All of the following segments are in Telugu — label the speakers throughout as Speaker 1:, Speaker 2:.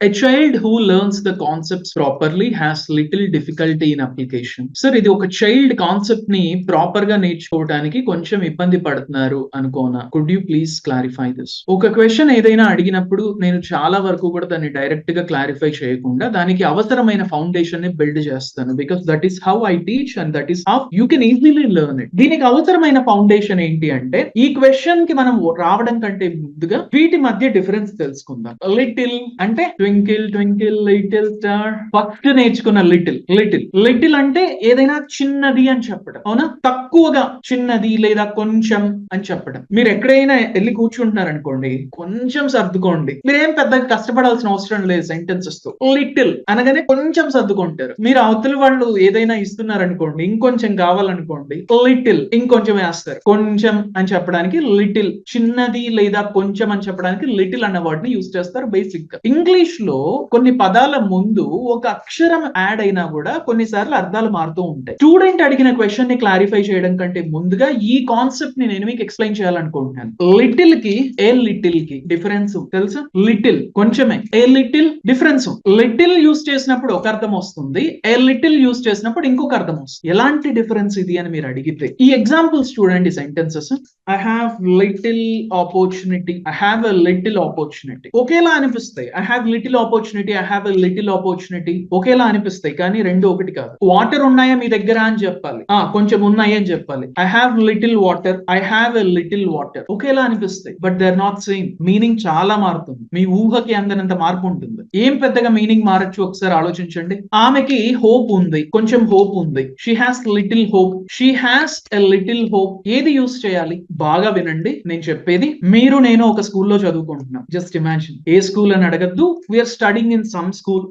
Speaker 1: A child who learns the concepts properly has little difficulty in application sir ఇది ఒక చైల్డ్ కాన్సెప్ట్ని ప్రాపర్గా నేర్చుకోవడానికి కొంచెం ఇబ్బంది పడుతున్నారు అనుకోనా. Could you please clarify this ఒక క్వశ్చన్ ఏదైనా అడిగినప్పుడు నేను చాలా వరకు కూడా దాన్ని డైరెక్ట్గా క్లారిఫై చేయకుండా దానికి అవసరమైన ఫౌండేషన్ని బిల్డ్ చేస్తాను. Because that is how I teach and that is how you can easily learn it దీనికి అవసరమైన ఫౌండేషన్ ఏంటి అంటే ఈ క్వశ్చన్కి మనం రావడం కంటే ముందుగా వీటి మధ్య డిఫరెన్స్ తెలుసుకుందాం. లిటిల్ అంటే twinkle twinkle little star first నేర్చుకున్న లిటిల్ లిటిల్ లిటిల్ అంటే ఏదైనా చిన్నది అని చెప్పడం. అవునా? తక్కువగా చిన్నది లేదా కొంచెం అని చెప్పడం. మీరు ఎక్కడైనా వెళ్ళి కూర్చుంటున్నారు అనుకోండి కొంచెం సర్దుకోండి. మీరేం పెద్దగా కష్టపడాల్సిన అవసరం లేదు సెంటెన్సెస్తో లిటిల్ అనగానే కొంచెం సర్దుకుంటారు. మీరు అవతల వాళ్ళు ఏదైనా ఇస్తున్నారు అనుకోండి ఇంకొంచెం కావాలనుకోండి లిటిల్ ఇంకొంచెం వేస్తారు. కొంచెం అని చెప్పడానికి లిటిల్ చిన్నది లేదా కొంచెం అని చెప్పడానికి లిటిల్ అన్న వర్డ్ని యూజ్ చేస్తారు బేసిక్గా. ఇంగ్లీష్ లో కొన్ని పదాల ముందు ఒక అక్షరం యాడ్ అయినా కూడా కొన్నిసార్లు అర్థాలు మారుతూ ఉంటాయి. స్టూడెంట్ అడిగిన క్వశ్చన్ని క్లారిఫై చేయడం కంటే ముందుగా ఈ కాన్సెప్ట్ని నేను మీకు ఎక్స్ప్లెయిన్ చేయాలనుకుంటున్నాను. లిటిల్కి ఏ లిటిల్కి డిఫరెన్స్ తెలుసా? లిటిల్ కొంచెమే. A little difference little use చేసినప్పుడు ఒక అర్థం వస్తుంది ఏ లిటిల్ యూస్ చేసినప్పుడు ఇంకొక అర్థం వస్తుంది. ఎలాంటి డిఫరెన్స్ ఇది అని మీరు అడిగితే ఈ ఎగ్జాంపుల్స్ చూడండి sentences. I have little opportunity I have a little opportunity ఒకేలా అనిపిస్తాయి. I have little opportunity I have a little opportunity ఒకేలా అనిపిస్తాయి కానీ రెండు ఒకటి కాదు. వాటర్ ఉన్నాయా మీ దగ్గర అని చెప్పాలి. ఆ కొంచెం ఉన్నాయి అని చెప్పాలి. I have little water I have a little water ఒకేలా అనిపిస్తాయి but they are not same meaning చాలా మారుతుంది. మీ ఊహకి అందనంత మార్పు ఉంటుంది. ఏం పెద్దగా మీనింగ్ మారచ్చు ఒకసారి ఆలోచించండి. ఆమెకి హోప్ ఉంది కొంచెం హోప్ ఉంది. She has little hope she has a little hope ఏది యూస్ చేయాలి? బాగా వినండి. నేను చెప్పేది మీరు నేను ఒక స్కూల్లో చదువుకుంటున్నాం. జస్ట్ ఇమాజిన్ ఏ స్కూల్ అని అడగద్దు you're studying in some school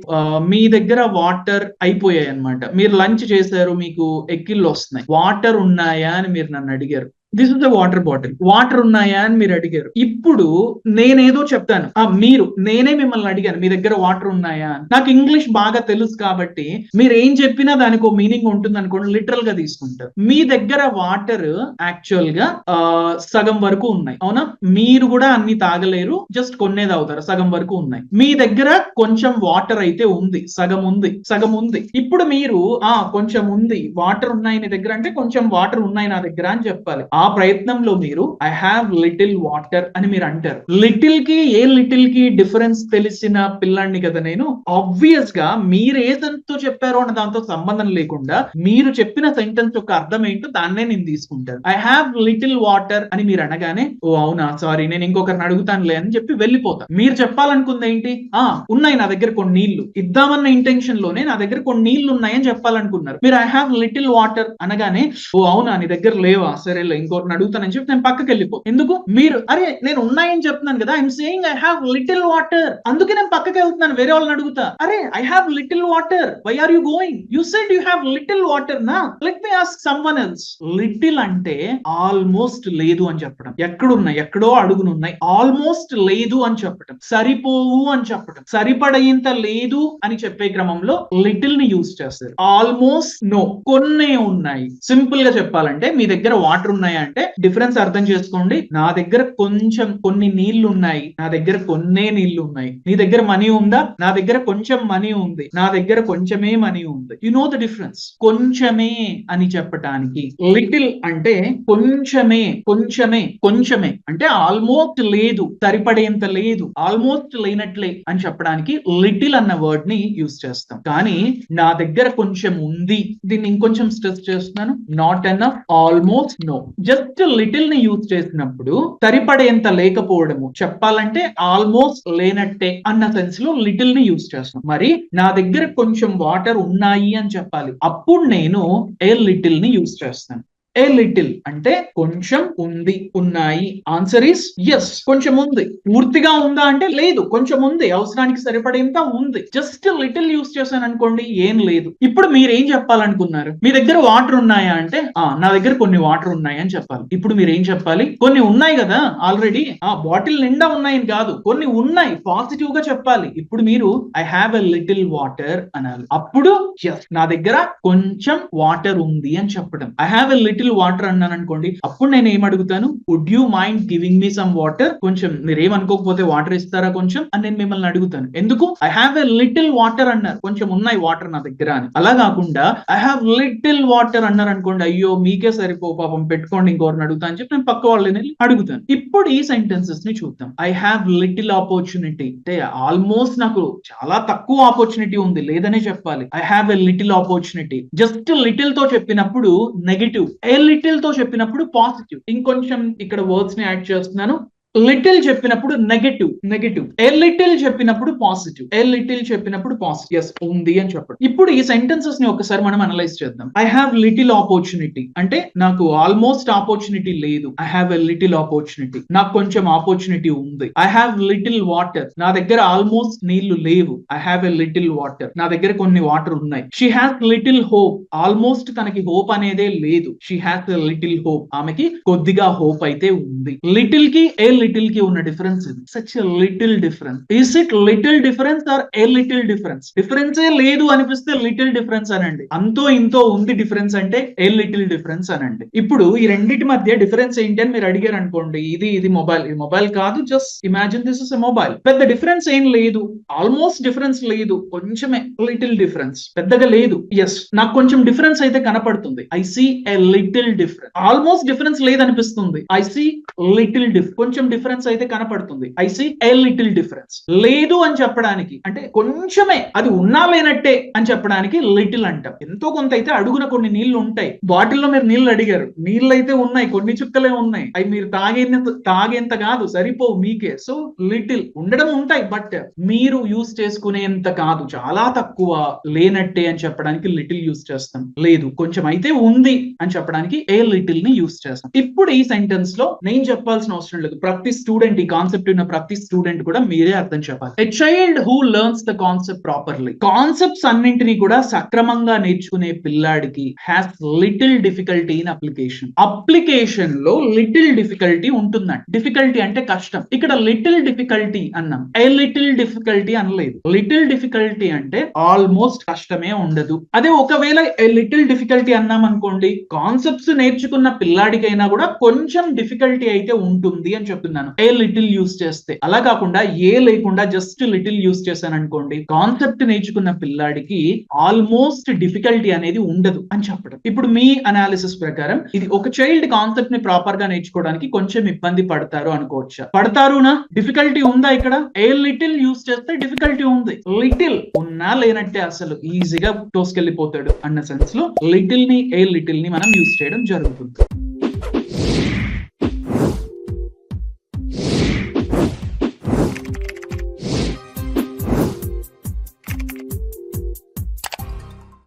Speaker 1: మీ దగ్గర వాటర్ అయిపోయాయి అన్నమాట మీరు లంచ్ చేశారు మీకు ఎక్కిళ్ళు వస్తున్నాయి. వాటర్ ఉన్నాయా అని మీరు నన్ను అడిగారు. This is the water bottle water ఉన్నాయా అని మీరు అడిగారు. ఇప్పుడు నేనేదో చెప్తాను. ఆ మీరు నేనే మిమ్మల్ని అడిగాను మీ దగ్గర వాటర్ ఉన్నాయా అని. నాకు ఇంగ్లీష్ బాగా తెలుసు కాబట్టి మీరు ఏం చెప్పినా దానికి ఒక మీనింగ్ ఉంటుంది అనుకోండి లిటరల్గా తీసుకుంటారు మీ దగ్గర వాటర్ యాక్చువల్గా సగం వరకు ఉన్నాయి. అవునా? మీరు కూడా అన్ని తాగలేరు జస్ట్ కొన్నే తాగుతారు సగం వరకు ఉన్నాయి. మీ దగ్గర కొంచెం వాటర్ అయితే ఉంది సగం ఉంది సగం ఉంది. ఇప్పుడు మీరు ఆ కొంచెం ఉంది వాటర్ ఉన్నాయి నీ దగ్గర అంటే కొంచెం వాటర్ ఉన్నాయి నా దగ్గర అని చెప్పాలి. ఆ ప్రయత్నంలో మీరు ఐ హ్యావ్ లిటిల్ వాటర్ అని మీరు అంటారు. లిటిల్కి ఏ లిటిల్కి డిఫరెన్స్ తెలిసిన పిల్లాడిని కదా నేను? ఆబ్వియస్గా మీరు ఏదంతో చెప్పారో అన్న దాంతో సంబంధం లేకుండా మీరు చెప్పిన సెంటెన్స్ యొక్క అర్థం ఏంటో దాన్నే నేను తీసుకుంటాను. ఐ హ్యావ్ లిటిల్ వాటర్ అని మీరు అనగానే ఓ అవునా? సారీ నేను ఇంకొకరిని అడుగుతానులే అని చెప్పి వెళ్ళిపోతాను మీరు చెప్పాలనుకుంది ఏంటి? ఆ ఉన్నాయి నా దగ్గర కొన్ని నీళ్ళు. ఇద్దామన్న ఇంటెన్షన్లోనే నా దగ్గర కొన్ని నీళ్ళు ఉన్నాయని చెప్పాలనుకున్నారు. మీరు ఐ హ్యావ్ లిటిల్ వాటర్ అనగానే ఓ అవునా? నీ దగ్గర లేవా? సరేలే ఇంకొకరిని అడుగుతానని చెప్పి నేను పక్కకి వెళ్ళిపో. ఎందుకు? మీరు అరే నేను ఉన్నాయని చెప్తున్నాను కదా. I'm saying I have little water అందుకే నేను పక్కకి వెళ్తున్నాను వేరే వాళ్ళని అడుగుతా. అరే I have little water why are you going you said you have little water నా let me ask someone else little అంటే ఆల్మోస్ట్ లేదు అని చెప్పడం. ఎక్కడున్నాయి? ఎక్కడో అడుగునున్నాయి ఆల్మోస్ట్ లేదు అని చెప్పడం. సరిపోవు అని చెప్పడం. సరిపడేంత లేదు అని చెప్పే క్రమంలో లిటిల్ని యూస్ చేస్తారు. ఆల్మోస్ట్ నో కొన్నే ఉన్నాయి. సింపుల్గా చెప్పాలంటే మీ దగ్గర వాటర్ ఉన్నాయా అంటే డిఫరెన్స్ అర్థం చేసుకోండి. నా దగ్గర కొంచెం కొన్ని నీళ్ళు ఉన్నాయి నా దగ్గర కొన్నే నీళ్ళు ఉన్నాయి నీ దగ్గర మనీ ఉందా? నా దగ్గర కొంచెం మనీ ఉంది. నా దగ్గర కొంచెమే మనీ ఉంది. యు నో ద డిఫరెన్స్ కొంచెమే అని చెప్పటానికి. లిటిల్ అంటే కొంచెమే కొంచెమే కొంచెమే. అంటే ఆల్మోస్ట్ లేదు సరిపడేంత లేదు ఆల్మోస్ట్ లేనట్లే అని చెప్పడానికి లిటిల్ అన్న వర్డ్ని యూస్ చేస్తాం. కానీ నా దగ్గర కొంచెం ఉంది. దీన్ని ఇంకొంచెం స్ట్రెస్ చేస్తున్నాను. Not an almost no just లిటిల్ని use చేసినప్పుడు సరిపడేంత లేకపోవడము చెప్పాలంటే ఆల్మోస్ట్ లేనట్టే అన్న సెన్స్లో లిటిల్ని యూజ్ చేస్తాం. మరి నా దగ్గర కొంచెం వాటర్ ఉన్నాయి అని చెప్పాలి. అప్పుడు నేను ఏ లిటిల్ని యూజ్ చేస్తాను? ఏ లిటిల్ అంటే కొంచెం ఉంది ఉన్నాయి. ఆన్సర్ ఈస్ ఎస్ కొంచెం ఉంది. పూర్తిగా ఉందా అంటే లేదు. కొంచెం ఉంది. అవసరానికి సరిపడేంత ఉంది. జస్ట్ లిటిల్ యూస్ చేశాను అనుకోండి ఏం లేదు. ఇప్పుడు మీరు ఏం చెప్పాలనుకున్నారు? మీ దగ్గర వాటర్ ఉన్నాయా అంటే ఆ నా దగ్గర కొన్ని వాటర్ ఉన్నాయి అని చెప్పాలి. ఇప్పుడు మీరు ఏం చెప్పాలి? కొన్ని ఉన్నాయి కదా ఆల్రెడీ ఆ బాటిల్ నిండా ఉన్నాయని కాదు. కొన్ని ఉన్నాయి. పాజిటివ్గా చెప్పాలి. ఇప్పుడు మీరు I have a little water అనాలి. అప్పుడు నా దగ్గర కొంచెం వాటర్ ఉంది అని చెప్పడం. I have a little little water అన్నాను అనుకోండి అప్పుడు నేను ఏం అడుగుతాను? Would you mind giving me some water కొంచెం మీరు ఏమనుకోకపోతే వాటర్ ఇస్తారా కొంచెం? అని నేను మిమ్మల్ని అడుగుతాను. ఎందుకు? I have a little water అన్నారు. కొంచెం ఉన్నాయి వాటర్ నా దగ్గర అని. అలా కాకుండా ఐ హ్యావ్ లిటిల్ వాటర్ అన్నారు అనుకోండి అయ్యో మీకే సరిపో పాపం పెట్టుకోండి ఇంకోరిని అడుగుతా అని చెప్పి నేను పక్క వాళ్ళని అడుగుతాను. ఇప్పుడు ఈ సెంటెన్సెస్ని చూద్దాం. ఐ హ్యావ్ లిటిల్ ఆపర్చునిటీ అంటే ఆల్మోస్ట్ నాకు చాలా తక్కువ ఆపర్చునిటీ ఉంది లేదనే చెప్పాలి. I have a little opportunity just లిటిల్తో చెప్పినప్పుడు నెగటివ్ ఏ లిటిల్తో చెప్పినప్పుడు పాజిటివ్ ఇంకొంచెం ఇక్కడ వర్డ్స్ని యాడ్ చేస్తున్నాను. లిటిల్ చెప్పినప్పుడు నెగటివ్ నెగటివ్ ఏ లిటిల్ చెప్పినప్పుడు పాజిటివ్ ఏ లిటిల్ చెప్పినప్పుడు పాజిటివ్ ఎస్ ఉంది అని చెప్పడం. ఇప్పుడు ఈ సెంటెన్సెస్ని ఒకసారి మనం అనలైజ్ చేద్దాం. ఐ హ్యావ్ లిటిల్ ఆపర్చునిటీ అంటే నాకు ఆల్మోస్ట్ ఆపర్చునిటీ లేదు. I have a little opportunity నాకు కొంచెం ఆపర్చునిటీ ఉంది. ఐ హ్యావ్ లిటిల్ వాటర్ నా దగ్గర ఆల్మోస్ట్ నీళ్ళు లేవు. I have a little water నా దగ్గర కొన్ని వాటర్ ఉన్నాయి. She has little hope almost తనకి హోప్ అనేదే లేదు. She has a little hope ఆమెకి కొద్దిగా హోప్ అయితే ఉంది. లిటిల్కి ఏ లిటిల్కి ఉన్న డిఫరెన్స్ ఇది. Such little difference is it little difference or a little difference డిఫరెన్సే లేదు అనిపిస్తే లిటిల్ డిఫరెన్స్ అనండి. అంతో ఇంతో ఉంది డిఫరెన్స్ అంటే ఏ లిటిల్ డిఫరెన్స్ అనండి. ఇప్పుడు ఈ రెండింటి మధ్య డిఫరెన్స్ ఏంటి అని మీరు అడిగారు అనుకోండి. ఇది ఇది మొబైల్ ఇది మొబైల్ కాదు just imagine this is a mobile పెద్ద డిఫరెన్స్ ఏం లేదు. ఆల్మోస్ట్ డిఫరెన్స్ లేదు. కొంచెమే లిటిల్ డిఫరెన్స్ పెద్దగా లేదు. ఎస్ నాకు కొంచెం డిఫరెన్స్ అయితే కనపడుతుంది. I see a little difference almost difference లేదనిపిస్తుంది. I see little difference కొంచెం డిఫరెన్స్ అయితే కనపడుతుంది. I see a little difference లేదు అని చెప్పడానికి అంటే కొంచెమే అది ఉన్నా లేనట్టే అని చెప్పడానికి లిటిల్ అంటాం. ఎంతో కొంత అయితే అడుగున కొన్ని నీళ్ళు ఉంటాయి. బాటిల్లో మీరు నీళ్ళు అడిగారు. నీళ్ళు అయితే ఉన్నాయి కొన్ని చుక్కలే ఉన్నాయి. అవి మీరు తాగేంత తాగేంత కాదు సరిపోవు మీకే. సో లిటిల్ ఉండడం ఉంటాయి బట్ మీరు యూస్ చేసుకునేంత కాదు. చాలా తక్కువ లేనట్టే అని చెప్పడానికి లిటిల్ యూస్ చేస్తాం. లేదు కొంచెం అయితే ఉంది అని చెప్పడానికి ఏ లిటిల్ని యూస్ చేస్తాం. ఇప్పుడు ఈ సెంటెన్స్లో నేను చెప్పాల్సిన అవసరం లేదు. ప్రతి స్టూడెంట్ ఈ కాన్సెప్ట్ ఉన్న ప్రతి స్టూడెంట్ కూడా మీరే అర్థం చెప్పాలి. A child who learns the concept properly concepts అన్నింటినీ కూడా సక్రమంగా నేర్చుకునే పిల్లాడికి has little difficulty in application అప్లికేషన్లో లిటిల్ డిఫికల్టీ ఉంటుందండి డిఫికల్టీ అంటే కష్టం. ఇక్కడ లిటిల్ డిఫికల్టీ అన్నాం. ఏ లిటిల్ డిఫికల్టీ అనలేదు. లిటిల్ డిఫికల్టీ అంటే ఆల్మోస్ట్ కష్టమే ఉండదు. అదే ఒకవేళ ఏ లిటిల్ డిఫికల్టీ అన్నాం అనుకోండి కాన్సెప్ట్స్ నేర్చుకున్న పిల్లాడికైనా కూడా కొంచెం డిఫికల్టీ అయితే ఉంటుంది అని చెప్తున్నాను. ఏ లిటిల్ యూస్ చేస్తే. అలా కాకుండా ఏ లేకుండా జస్ట్ లిటిల్ యూస్ చేశాను అనుకోండి కాన్సెప్ట్ నేర్చుకున్న పిల్లాడికి ఆల్మోస్ట్ డిఫికల్టీ అనేది ఉండదు అని చెప్పడం. ఇప్పుడు మీ అనాలిసిస్ ప్రకారం ఇది ఒక చైల్డ్ కాన్సెప్ట్ని ప్రాపర్గా నేర్చుకోవడానికి కొంచెం ఇబ్బంది పడతారు అనుకోవచ్చా? పడతారునా? డిఫికల్టీ ఉందా ఇక్కడ? ఏ లిటిల్ యూస్ చేస్తే డిఫికల్టీ ఉంది. లిటిల్ ఉన్నా లేనట్టే అసలు ఈజీగా తోసుకెళ్ళిపోతాడు అన్న సెన్స్లో లిటిల్ని ఏ లిటిల్ని మనం యూస్ చేయడం జరుగుతుంది.